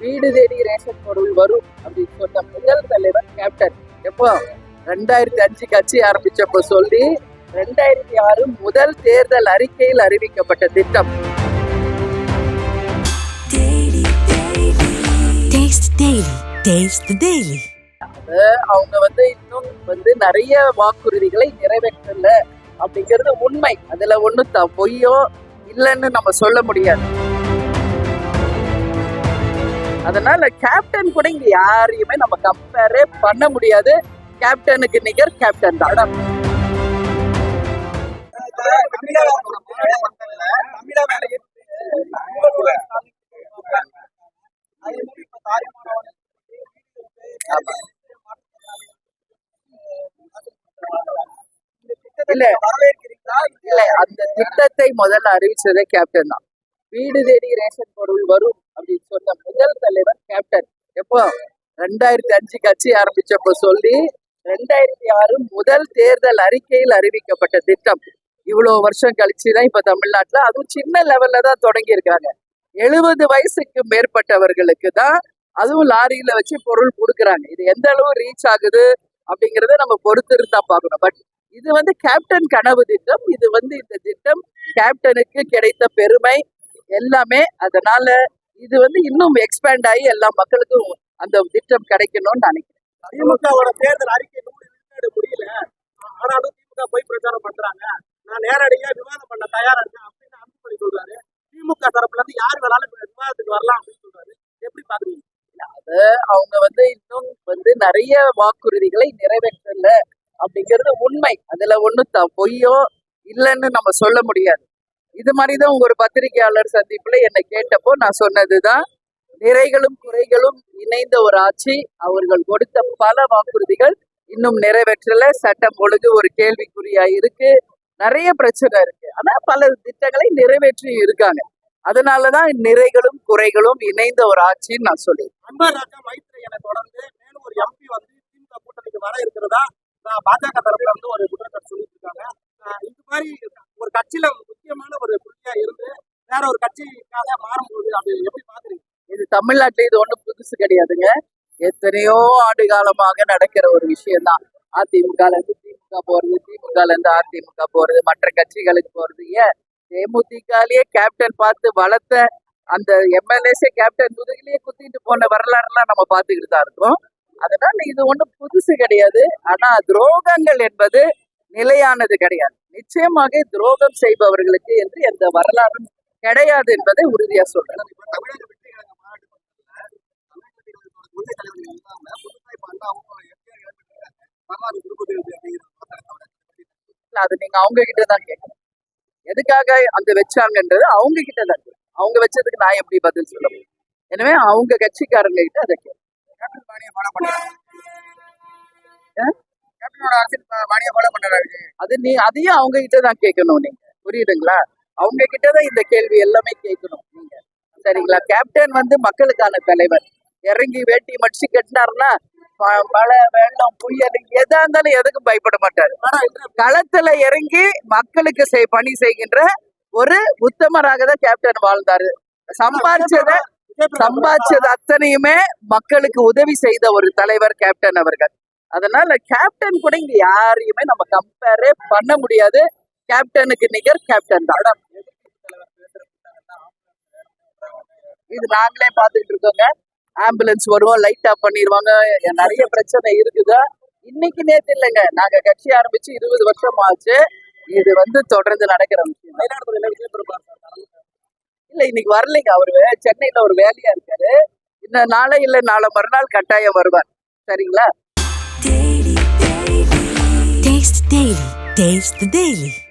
வீடு தேடி ரேஷன் பொருள் வரும் அப்படின்னு சொன்ன முதல் தலைவர் கேப்டன் எப்போ ரெண்டாயிரத்தி அஞ்சு கட்சி ஆரம்பிச்சப்போ சொல்லி ரெண்டாயிரத்தி ஆறு முதல் தேர்தல் அறிக்கையில் அறிவிக்கப்பட்ட திட்டம் Taste Daily. Taste the Daily. அவங்க வந்து இன்னும் வந்து நிறைய வாக்குறுதிகளை நிறைவேற்றல அப்படிங்கிறது உண்மை அதுல ஒண்ணு த பொய்யோ இல்லைன்னு நம்ம சொல்ல முடியாது அதனால கேப்டன் கூட இங்க யாரையுமே நம்ம கம்பேரே பண்ண முடியாது. கேப்டனுக்கு நிகர் கேப்டன் தான். இல்ல. இல்ல அந்த திட்டத்தை முதல்ல அறிவிச்சதே கேப்டன் தான். வீடு தேடி ரேஷன் பொருள் வரும் அப்படின்னு சொன்ன முதல் தலைவர் கேப்டன் எப்போ ரெண்டாயிரத்தி அஞ்சு கட்சி ஆரம்பிச்சப்ப சொல்லி ரெண்டாயிரத்தி ஆறு முதல் தேர்தல் அறிக்கையில் அறிவிக்கப்பட்ட திட்டம். இவ்வளவு வருஷம் கழிச்சு தான் இப்ப தமிழ்நாட்டுல அதுவும் சின்ன லெவல்ல தான் தொடங்கி இருக்காங்க எழுபது வயசுக்கு மேற்பட்டவர்களுக்கு தான் அதுவும் லாரியில வச்சு பொருள் கொடுக்குறாங்க. இது எந்த அளவு ரீச் ஆகுது அப்படிங்கறத நம்ம பொறுத்து தான் பார்க்கணும். பட் இது வந்து கேப்டன் கனவு திட்டம். இது வந்து இந்த திட்டம் கேப்டனுக்கு கிடைத்த பெருமை. எல்லாமே அதனால இது வந்து இன்னும் எக்ஸ்பேண்ட் ஆகி எல்லா மக்களுக்கும் அந்த திட்டம் கிடைக்கணும்னு நினைக்கிறேன். திமுகவோட தேர்தல் அறிக்கை நூறு விழுக்காடு முடியல. ஆனாலும் திமுக போய் பிரச்சாரம் பண்றாங்க. நான் நேரடியா விவாதம் பண்ண தயாரா இருக்கேன் அப்படின்னு அன்புமணி சொல்றாரு. திமுக தரப்புல இருந்து யார் வேணாலும் விவாதத்துக்கு வரலாம் அப்படின்னு சொல்றாரு. எப்படி பாக்குறீங்க? அது அவங்க வந்து இன்னும் வந்து நிறைய வாக்குறுதிகளை நிறைவேற்றல அப்படிங்கிறது உண்மை. அதுல ஒண்ணு த பொய்யோ இல்லைன்னு நம்ம சொல்ல முடியாது. இது மாதிரிதான் ஒரு பத்திரிகையாளர் சந்திப்புல என்னை கேட்டப்போ நான் சொன்னதுதான் நிறைகளும் குறைகளும் இணைந்த ஒரு ஆட்சி. அவர்கள் கொடுத்த பல வாக்குறுதிகள் இன்னும் நிறைவேற்றல. சட்டம் ஒழுங்கு ஒரு கேள்விக்குறியா இருக்கு. நிறைய பிரச்சனை இருக்கு. ஆனா பல திட்டங்களை நிறைவேற்றி இருக்காங்க. அதனாலதான் நிறைகளும் குறைகளும் இணைந்த ஒரு ஆட்சின்னு நான் சொல்லி அன்பர் ராஜா மைத்ரேயனை தொடர்ந்து மேலும் ஒரு எம்பி வந்து திமுக கூட்டணிக்கு வர இருக்கிறதா? பாஜக தரப்புல வந்து ஒரு குற்றச்சாட்டு சொல்லிட்டு இருக்காங்க இது மாதிரி ஒரு கட்சியில முக்கியமான ஒரு புள்ளியா இருந்து வேற ஒரு கட்சிக்காக மாறும்போது அது தமிழ்நாட்டுல இது ஒன்றும் புதுசு கிடையாதுங்க. எத்தனையோ ஆண்டு காலமாக நடக்கிற ஒரு விஷயம்தான். அதிமுக இருந்து திமுக போறது திமுக இருந்து அதிமுக போறது மற்ற கட்சிகளுக்கு போறது. ஏன்? தேமுதிகலயே கேப்டன் பார்த்து வளர்த்த அந்த எம்எல்ஏஸே கேப்டன் முதுகிலேயே குத்திட்டு போன வரலாறுலாம் நம்ம பார்த்துக்கிட்டு தான் இருக்கோம். அதனால இது ஒன்றும் புதுசு கிடையாது. ஆனா துரோகங்கள் என்பது நிலையானது கிடையாது. நிச்சயமாக துரோகம் செய்பவர்களுக்கு என்று எந்த வரலாறும் கிடையாது என்பதை உறுதியா சொல்றேன். துணை தலைவர்கள் இல்லாம இப்ப வரலாறு இல்ல, அது நீங்க அவங்க கிட்ட தான் கேட்கணும் எதுக்காக அந்த வச்சாங்கன்றது அவங்க கிட்ட தான். அவங்க வச்சதுக்கு நான் எப்படி பதில் சொல்ல முடியும்? எனவே அவங்க கட்சிக்காரங்க கிட்ட அதை அது நீ அதையும் அவங்க கிட்ட தான் கேட்கணும் நீங்க. புரியுதுங்களா? அவங்க கிட்ட தான் இந்த கேள்வி எல்லாமே கேட்கணும் நீங்க. சரிங்களா? கேப்டன் வந்து மக்களுக்கான தலைவர். இறங்கி வேட்டி மடிச்சு கட்டினாருன்னா மழை வெள்ளம் புயல் எதா இருந்தாலும் எதுக்கும் பயப்பட மாட்டாரு. களத்துல இறங்கி மக்களுக்கு செய் பணி செய்கின்ற ஒரு உத்தமராக தான் கேப்டன் வாழ்ந்தாரு. சம்பாதிச்சத சம்பாதிச்சது அத்தனையுமே மக்களுக்கு உதவி செய்த ஒரு தலைவர் கேப்டன் அவர்கள். அதனால கேப்டன் கூட இங்க யாரையுமே நம்ம கம்பேரே பண்ண முடியாது. கேப்டனுக்கு நிகர் கேப்டன் தான். இது நாங்களே பார்த்துட்டு இருக்கோங்க. ஆம்புலன்ஸ் வருவோம் லைட் ஆஃப் பண்ணிடுவாங்க நிறைய பிரச்சனை இருக்குது. இன்னைக்கு நேற்று இல்லைங்க. நாங்க கட்சி ஆரம்பிச்சு இருபது வருஷம் ஆச்சு இது வந்து தொடர்ந்து நடக்கிற விஷயம். இல்ல இன்னைக்கு வரலைங்க அவரு. சென்னையில ஒரு வேலையா இருக்காரு. இன்னும் நாளை இல்ல நாளை மறுநாள் கட்டாயம் வருவார். சரிங்களா? டெய்லி